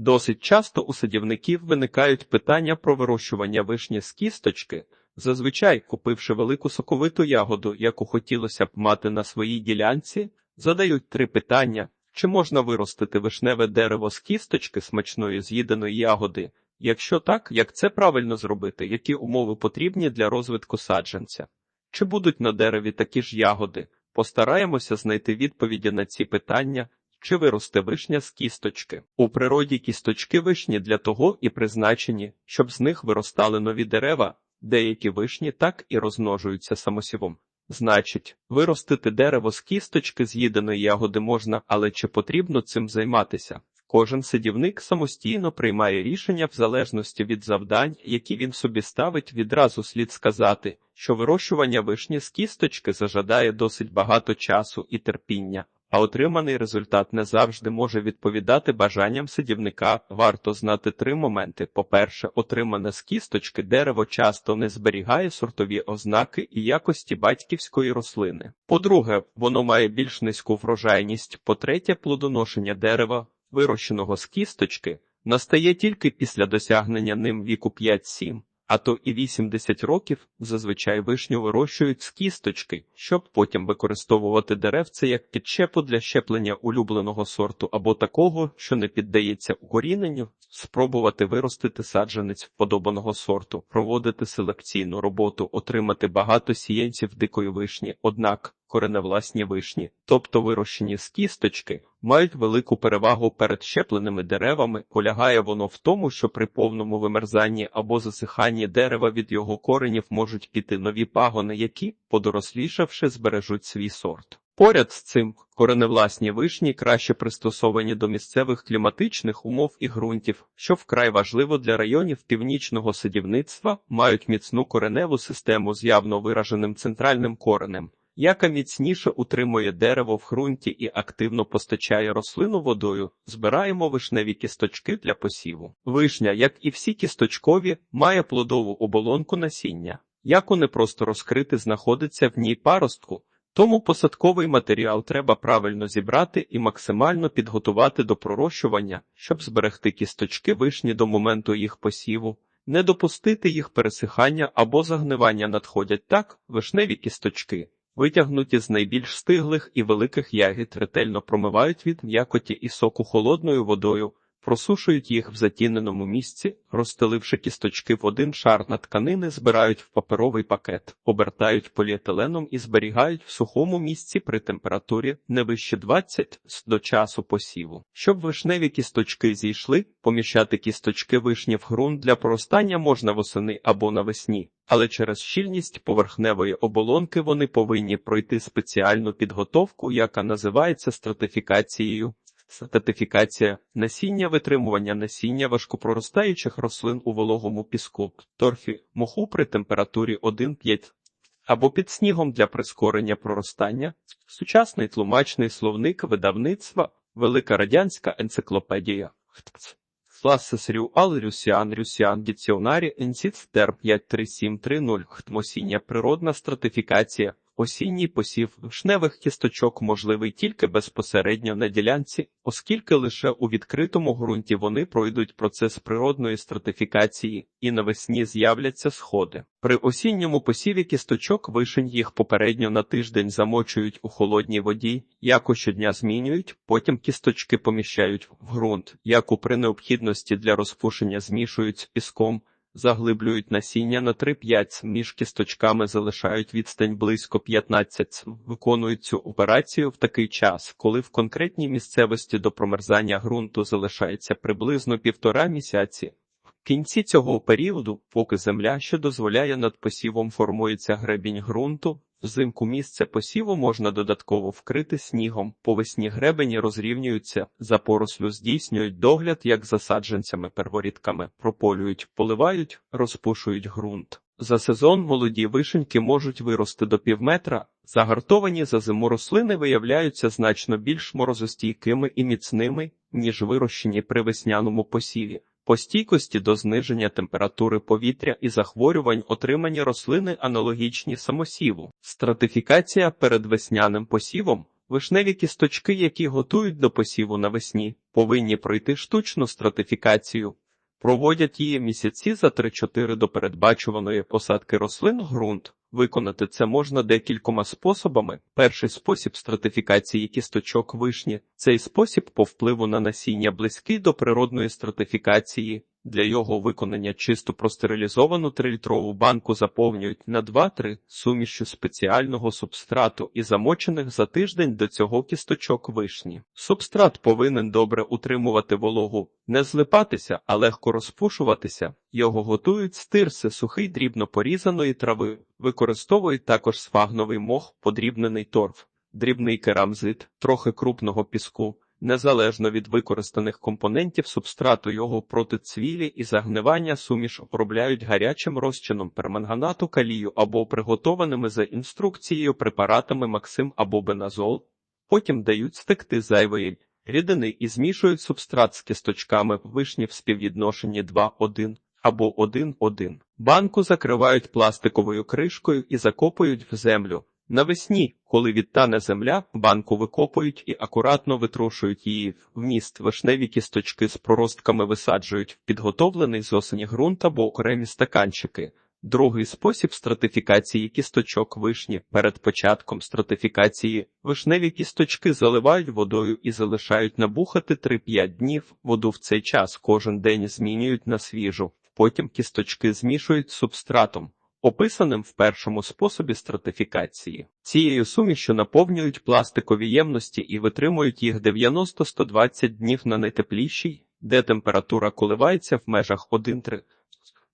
Досить часто у садівників виникають питання про вирощування вишні з кісточки. Зазвичай, купивши велику соковиту ягоду, яку хотілося б мати на своїй ділянці, задають три питання: чи можна виростити вишневе дерево з кісточки смачної з'їденої ягоди? Якщо так, як це правильно зробити, які умови потрібні для розвитку саджанця? Чи будуть на дереві такі ж ягоди? Постараємося знайти відповіді на ці питання. Чи виросте вишня з кісточки? У природі кісточки вишні для того і призначені, щоб з них виростали нові дерева, деякі вишні так і розмножуються самосівом. Значить, виростити дерево з кісточки з'їденої ягоди можна, але чи потрібно цим займатися? Кожен садівник самостійно приймає рішення в залежності від завдань, які він собі ставить. Відразу слід сказати, що вирощування вишні з кісточки зажадає досить багато часу і терпіння, а отриманий результат не завжди може відповідати бажанням садівника. Варто знати три моменти: по-перше, отримане з кісточки дерево часто не зберігає сортові ознаки і якості батьківської рослини. По-друге, воно має більш низьку врожайність. По-третє, плодоношення дерева вирощеного з кісточки, настає тільки після досягнення ним віку 5-7, а то і 80 років зазвичай вишню вирощують з кісточки, щоб потім використовувати деревце як підчепу для щеплення улюбленого сорту або такого, що не піддається укоріненню, спробувати виростити саджанець вподобаного сорту, проводити селекційну роботу, отримати багато сіянців дикої вишні, однак кореневласні вишні, тобто вирощені з кісточки, мають велику перевагу перед щепленими деревами. Полягає воно в тому, що при повному вимерзанні або засиханні дерева від його коренів можуть піти нові пагони, які, подорослішавши, збережуть свій сорт. Поряд з цим кореневласні вишні краще пристосовані до місцевих кліматичних умов і ґрунтів, що вкрай важливо для районів північного садівництва, мають міцну кореневу систему з явно вираженим центральним коренем, яка міцніше утримує дерево в ґрунті і активно постачає рослину водою. Збираємо вишневі кісточки для посіву. Вишня, як і всі кісточкові, має плодову оболонку насіння. Яку не просто розкрити, знаходиться в ній паростку. Тому посадковий матеріал треба правильно зібрати і максимально підготувати до пророщування, щоб зберегти кісточки вишні до моменту їх посіву, не допустити їх пересихання або загнивання надходять так, вишневі кісточки, витягнуті з найбільш стиглих і великих ягід, ретельно промивають від м'якоті і соку холодною водою. Просушують їх в затіненому місці, розстеливши кісточки в один шар на тканини, збирають в паперовий пакет, обертають поліетиленом і зберігають в сухому місці при температурі не вище 20 до часу посіву. Щоб вишневі кісточки зійшли, поміщати кісточки вишні в ґрунт для проростання можна восени або навесні, але через щільність поверхневої оболонки вони повинні пройти спеціальну підготовку, яка називається стратифікацією. Стратифікація насіння витримування насіння важкопроростаючих рослин у вологому піску, торфі, моху при температурі 1,5 або під снігом для прискорення проростання, сучасний тлумачний словник видавництва, Велика радянська енциклопедія. Класис Рюал Рюсіан Рюсіан Діціонарі Енсіц Тер 53730 Хтмосіння природна стратифікація Осінній посів вишневих кісточок можливий тільки безпосередньо на ділянці, оскільки лише у відкритому ґрунті вони пройдуть процес природної стратифікації і навесні з'являться сходи. При осінньому посіві кісточок вишень їх попередньо на тиждень замочують у холодній воді, яку щодня змінюють, потім кісточки поміщають в ґрунт, яку при необхідності для розпушення змішують з піском. Заглиблюють насіння на 3-5 між кісточками залишають відстань близько 15 Виконують цю операцію в такий час, коли в конкретній місцевості до промерзання ґрунту залишається приблизно півтора місяці. В кінці цього періоду, поки земля, що дозволяє над посівом формується гребінь ґрунту, Взимку місце посіву можна додатково вкрити снігом, по весні гребені розрівнюються, за порослю здійснюють догляд як за саджанцями перворідками, прополюють, поливають, розпушують ґрунт. За сезон молоді вишеньки можуть вирости до півметра, загартовані за зиму рослини виявляються значно більш морозостійкими і міцними, ніж вирощені при весняному посіві. По стійкості до зниження температури повітря і захворювань отримані рослини аналогічні самосіву. Стратифікація перед весняним посівом. Вишневі кісточки, які готують до посіву навесні, повинні пройти штучну стратифікацію. Проводять її місяці за 3-4 до передбачуваної посадки рослин ґрунт. Виконати це можна декількома способами. Перший спосіб стратифікації кісточок вишні. Цей спосіб по впливу на насіння близький до природної стратифікації. Для його виконання чисто простерилізовану 3-літрову банку заповнюють на 2-3 сумішю спеціального субстрату і замочених за тиждень до цього кісточок вишні. Субстрат повинен добре утримувати вологу, не злипатися, а легко розпушуватися. Його готують з тирси сухий дрібно порізаної трави, використовують також сфагновий мох, подрібнений торф, дрібний керамзит, трохи крупного піску. Незалежно від використаних компонентів субстрату його проти цвілі і загнивання суміш обробляють гарячим розчином перманганату калію або приготованими за інструкцією препаратами Максим або Беназол, потім дають стекти зайвої рідини і змішують субстрат з кісточками вишні в співвідношенні 2-1 або 1-1. Банку закривають пластиковою кришкою і закопують в землю. Навесні, коли відтане земля, банку викопують і акуратно витрушують її. Вміст вишневі кісточки з проростками висаджують в підготовлений з осені ґрунт або окремі стаканчики. Другий спосіб стратифікації кісточок вишні. Перед початком стратифікації вишневі кісточки заливають водою і залишають набухати 3-5 днів. Воду в цей час кожен день змінюють на свіжу. Потім кісточки змішують субстратом описаним в першому способі стратифікації. Цією сумішю наповнюють пластикові ємності і витримують їх 90-120 днів на найтеплішій, де температура коливається в межах 1-3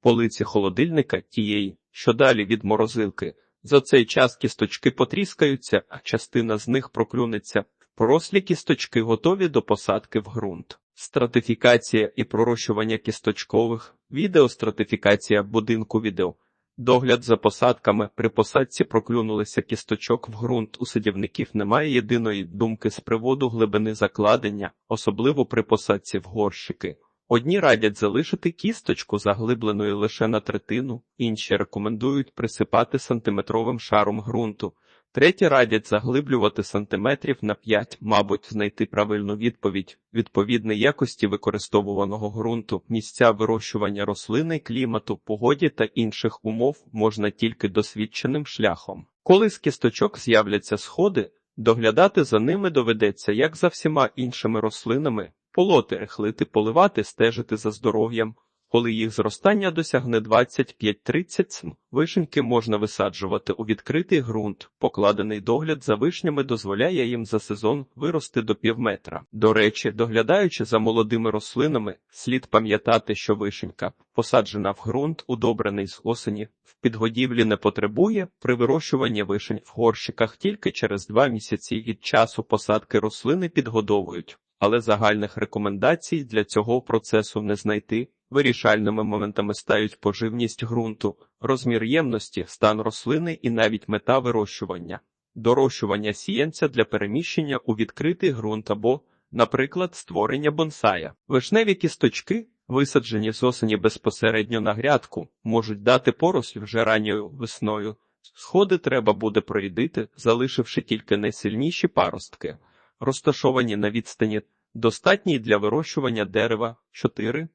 полиці холодильника тієї, що далі від морозилки. За цей час кісточки потріскаються, а частина з них проклюнеться. Порослі кісточки готові до посадки в ґрунт. Стратифікація і пророщування кісточкових, відеостратифікація будинку відео. Догляд за посадками при посадці проклюнулися кісточок в ґрунт. У садівників немає єдиної думки з приводу глибини закладення, особливо при посадці в горщики. Одні радять залишити кісточку заглибленою лише на третину, інші рекомендують присипати сантиметровим шаром ґрунту. Треті радять заглиблювати сантиметрів на 5, мабуть, знайти правильну відповідь, відповідної якості використовуваного ґрунту, місця вирощування рослини, клімату, погоді та інших умов можна тільки досвідченим шляхом. Коли з кісточок з'являться сходи, доглядати за ними доведеться, як за всіма іншими рослинами, полоти, рехлити, поливати, стежити за здоров'ям. Коли їх зростання досягне 25-30 см, вишеньки можна висаджувати у відкритий ґрунт. Покладений догляд за вишнями дозволяє їм за сезон вирости до півметра. До речі, доглядаючи за молодими рослинами, слід пам'ятати, що вишенька, посаджена в ґрунт, удобрений з осені, в підгодівлі не потребує при вирощуванні вишень в горщиках тільки через два місяці від часу посадки рослини підгодовують. Але загальних рекомендацій для цього процесу не знайти. Вирішальними моментами стають поживність ґрунту, розмір ємності, стан рослини і навіть мета вирощування, дорощування сіянця для переміщення у відкритий ґрунт або, наприклад, створення бонсая. Вишневі кісточки, висаджені з осені безпосередньо на грядку, можуть дати поросль вже ранньою весною. Сходи треба буде проїдити, залишивши тільки найсильніші паростки, розташовані на відстані достатній для вирощування дерева 4-5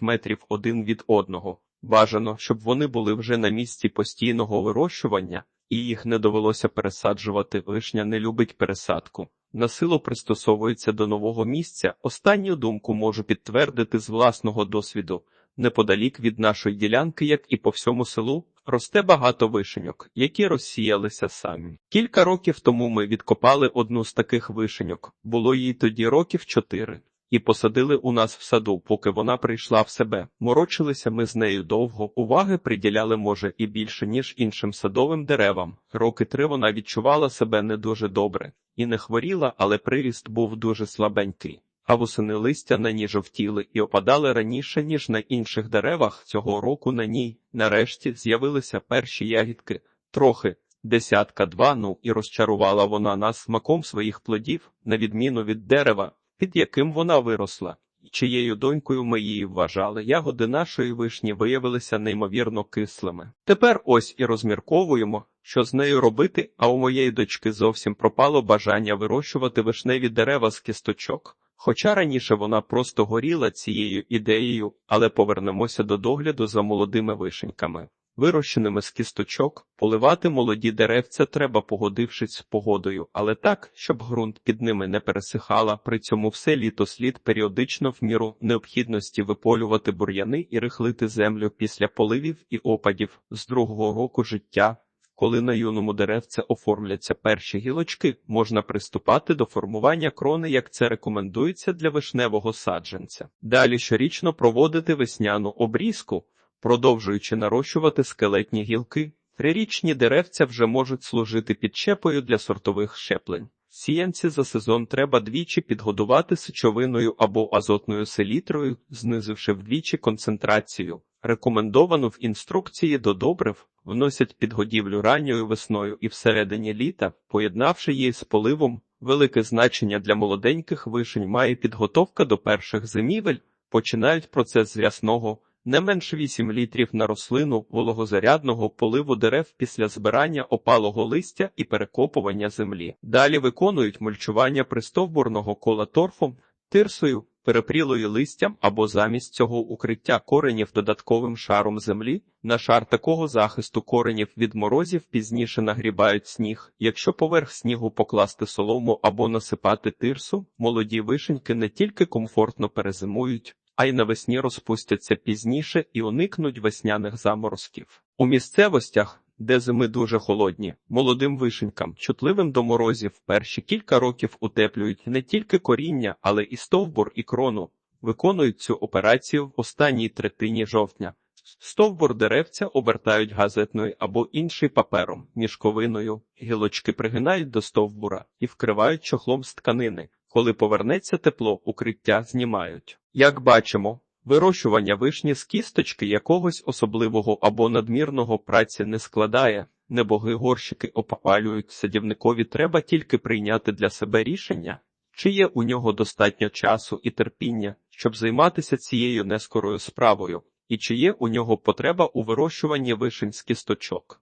метрів один від одного. Бажано, щоб вони були вже на місці постійного вирощування, і їх не довелося пересаджувати. Вишня не любить пересадку. На силу пристосовується до нового місця. Останню думку можу підтвердити з власного досвіду. Неподалік від нашої ділянки, як і по всьому селу, росте багато вишеньок, які розсіялися самі. Кілька років тому ми відкопали одну з таких вишеньок, було їй тоді років чотири, і посадили у нас в саду, поки вона прийшла в себе. Морочилися ми з нею довго, уваги приділяли, може, і більше, ніж іншим садовим деревам. Роки три вона відчувала себе не дуже добре і не хворіла, але приріст був дуже слабенький. А восени листя на ній жовтіли і опадали раніше, ніж на інших деревах. Цього року на ній нарешті з'явилися перші ягідки, трохи десятка два, ну і розчарувала вона нас смаком своїх плодів, на відміну від дерева, під яким вона виросла. Чиєю донькою ми її вважали, ягоди нашої вишні виявилися неймовірно кислими. Тепер ось і розмірковуємо, що з нею робити, а у моєї дочки зовсім пропало бажання вирощувати вишневі дерева з кісточок. Хоча раніше вона просто горіла цією ідеєю, але повернемося до догляду за молодими вишеньками. Вирощеними з кісточок, поливати молоді деревця треба, погодившись з погодою, але так, щоб ґрунт під ними не пересихала, при цьому все літо слід періодично в міру необхідності виполювати бур'яни і рихлити землю після поливів і опадів з другого року життя. Коли на юному деревце оформляться перші гілочки, можна приступати до формування крони, як це рекомендується для вишневого саджанця. Далі щорічно проводити весняну обрізку, продовжуючи нарощувати скелетні гілки. Трирічні деревця вже можуть служити підчепою для сортових щеплень. Сіянці за сезон треба двічі підгодувати сечовиною або азотною селітрою, знизивши вдвічі концентрацію. Рекомендовану в інструкції до добрив вносять підгодівлю ранньою весною і всередині літа, поєднавши її з поливом. Велике значення для молоденьких вишень має підготовка до перших зимівель, починають процес з рясного, не менш 8 літрів на рослину вологозарядного поливу дерев після збирання опалого листя і перекопування землі. Далі виконують мульчування пристовбурного кола торфом, тирсою, перепрілою листям або замість цього укриття коренів додатковим шаром землі. На шар такого захисту коренів від морозів пізніше нагрібають сніг. Якщо поверх снігу покласти солому або насипати тирсу, молоді вишеньки не тільки комфортно перезимують, а й навесні розпустяться пізніше і уникнуть весняних заморозків. У місцевостях, де зими дуже холодні, молодим вишенькам, чутливим до морозів, перші кілька років утеплюють не тільки коріння, але і стовбур і крону. Виконують цю операцію в останній третині жовтня. Стовбур деревця обертають газетною або інший папером, мішковиною, гілочки пригинають до стовбура і вкривають чохлом з тканини. Коли повернеться тепло, укриття знімають. Як бачимо, вирощування вишні з кісточки якогось особливого або надмірного праці не складає. Небоги горщики опалюють садівникові треба тільки прийняти для себе рішення, чи є у нього достатньо часу і терпіння, щоб займатися цією нескорою справою, і чи є у нього потреба у вирощуванні вишень з кісточок.